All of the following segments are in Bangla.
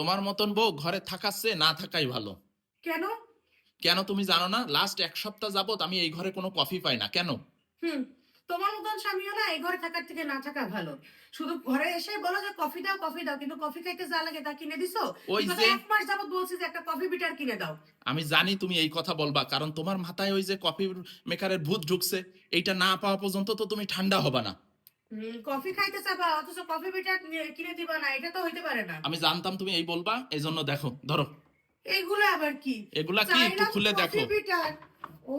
তোমার মতন বউ ঘরে থাকাচ্ছে না থাকাই ভালো। কেন? কেন তুমি জানো না? লাস্ট এক সপ্তাহ যাবত আমি এই ঘরে কোনো কফি পাই না। কেন? হুম তোমার মতন স্বামীও না এই ঘরে থাকার থেকে না থাকা ভালো। শুধু ঘরে এসে বলো যে কফি দাও কফি দাও। কিন্তু কফি খাইতে যা লাগে তা কিনে দিছো? ওই যে- এক মাস যাবত বলছি যে একটা কফি বিটার কিনে দাও। আমি জানি তুমি এই কথা বলবা কারণ তোমার মাথায় ওই যে কফি মেকারের ভূত ঢুকছে এইটা না পাওয়া পর্যন্ত তো তুমি ঠান্ডা হবে না। কফি খাইতে চাবা অথচ কফি নিয়ে- কিনে দিবা না এটা তো হইতে পারে না। আমি জানতাম তুমি এই বলবা এই জন্য দেখো ধরো। এইগুলো আবার কি? এগুলা কি? একটু খুলে দেখো। ও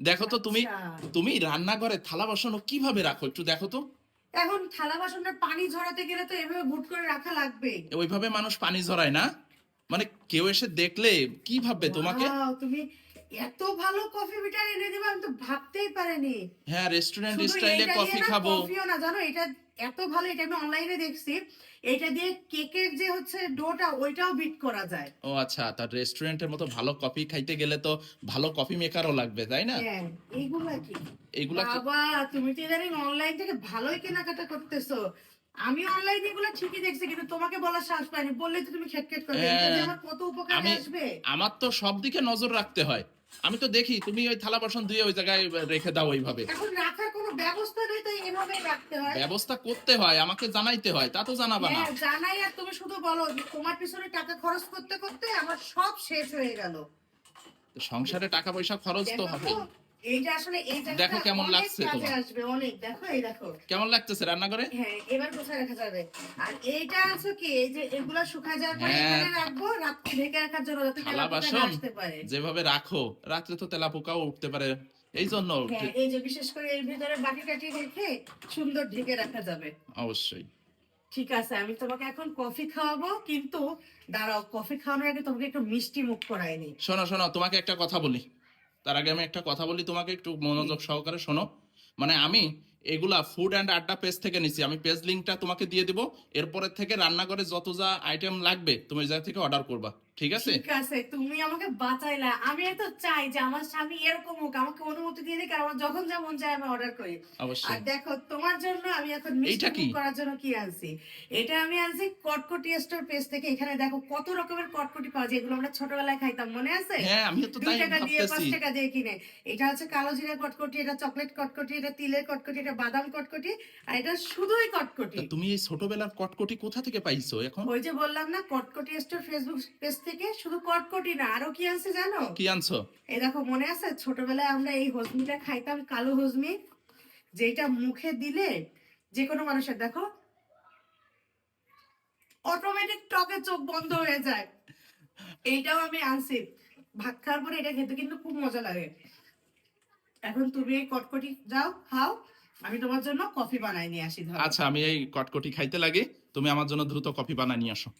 দেখো তো তুমি আচ্ছা। তুমি রান্নাঘরে থালা বাসন কীভাবে রাখো? একটু দেখো তো। এখন থালা বাসনের পানি ঝরাতে গেলে তো এভাবে বুট করে রাখা লাগবে। ওইভাবে মানুষ পানি ঝরায় না? মানে কেউ এসে দেখলে কি ভাববে তোমাকে? তুমি এত ভালো কফি বিটার এনে দিবে আমি তো ভাবতেই পারিনি। হ্যাঁ রেস্টুরেন্ট স্টাইলে কফি খাব। কফিও না জানো এটা এত ভালো এটা আমি অনলাইনে দেখছি এটা দিয়ে কেকের যে হচ্ছে ডোটা ওইটাও বিট করা যায়। ও আচ্ছা তার রেস্টুরেন্টের মতো ভালো কফি খাইতে গেলে তো ভালো কফি মেকারও লাগবে তাই না? হ্যাঁ এইগুলা কি? এইগুলা বাবা তুমি তো ইদানিং অনলাইন থেকে ভালোই কেনাকাটা করতেছো। আমি অনলাইন এগুলো ঠিকই দেখছি কিন্তু তোমাকে বলার সাহস পাইনি বললে তো তুমি খেটখেট করবে। হ্যাঁ, আমার কত উপকারে আসবে? আমার তো সব দিকে নজর রাখতে হয়। আমি তো দেখি তুমি ওই থালা বাসন ধুয়ে ওই জায়গায় রেখে দাও ওইভাবে এখন রাখার কোনো ব্যবস্থা নেই তো এভাবেই রাখতে হয়। ব্যবস্থা করতে হয় আমাকে জানাইতে হয় তা তো জানাবা না। হ্যাঁ জানাই আর তুমি শুধু বলো যে তোমার পিছনে টাকা খরচ করতে করতে আমার সব শেষ হয়ে গেল। সংসারে টাকা পয়সা খরচ তো হবে এইটা আসলে এই জায়গাটা দেখো কেমন লাগছে তোমার। আসবে অনেক। দেখো এই দেখো। কেমন লাগতেছে হ্যাঁ এবার কোথায় রাখা যাবে? আর এইটা আছে কি এই যে এগুলা শুকায় যাওয়ার পরে হ্যাঁ। এখানে রাখব রাত্রে ঢেকে রাখার জন্য যাতে তেলাপোকা আসতে পারে। যেভাবে রাখো রাত্রে তো তেলা পোকাও উঠতে পারে। এই জন্য হ্যাঁ এই যে বিশেষ করে এর ভিতরে বাটি টাটি রেখে সুন্দর ঢেকে রাখা যাবে। অবশ্যই। ঠিক আছে আমি তোমাকে এখন কফি খাওয়াবো কিন্তু দাঁড়াও কফি খাওয়ানোর আগে তোমাকে একটু মিষ্টি মুখ করায়নি শোনো শোনো তোমাকে একটা কথা বলি। তার আগে আমি একটা কথা বলি, তোমাকে একটু মনোযোগ সহকারে শোনো। মানে আমি এগুলা ফুড অ্যান্ড আড্ডা পেজ থেকে নিছি। আমি পেজ লিঙ্কটা তোমাকে দিয়ে দিব। এরপরের থেকে রান্নাঘরে যত যা আইটেম লাগবে, তুমি যা থেকে অর্ডার করবা। ঠিক আছে? ঠিক আছে তুমি আমাকে বাঁচাইলা। আমি তো চাই যে আমার স্বামী এরকম হোক আমাকে অনুমতি দিয়ে দিক আমার যখন যা মন চায় আমি অর্ডার করি। আর দেখো তোমার জন্য আমি এখন মিষ্টি কি? করার জন্য কি আনছি? এটা আমি আনছি কটকটি স্টোর পেজ থেকে। এখানে দেখো কত রকমের কটকটি পাওয়া যায় এগুলো আমরা ছোটবেলায় খাইতাম মনে আছে? হ্যাঁ আমিও তো তাই টাকা দিয়ে পাঁচ টাকা দিয়ে কিনে। এটা হচ্ছে কালো জিরা কটকটি এটা চকলেট কটকটি এটা তিলের কটকটি এটা বাদাম কটকটি আর এটা শুধুই কটকটি। তুমি এই ছোটবেলার কটকটি কোথা থেকে পাইছো এখন? ওই যে বললাম না কটকটি স্টোর ফেসবুক পেজ থেকে শুধু কটকটি না আরও কি আছে জানো? কি আনছো? এই দেখো মনে আছে? ছোটবেলায় আমরা এই হজমিটা খাইতাম কালো হজমি যেটা মুখে দিলে যে কোনো মানুষের দেখো। অটোমেটিক টকে চোখ বন্ধ হয়ে যায়। এইটাও আমি আনছি। ভাত খাওয়ার পরে এটা খেতে কিন্তু খুব মজা লাগে। এখন তুমি এই কটকটি যাও খাও। আমি তোমার জন্য কফি বানাই নিয়ে আসি ধরো। আচ্ছা আমি এই কটকটি খাইতে লাগে। তুমি আমার জন্য দ্রুত কফি বানায় নিয়ে আসো।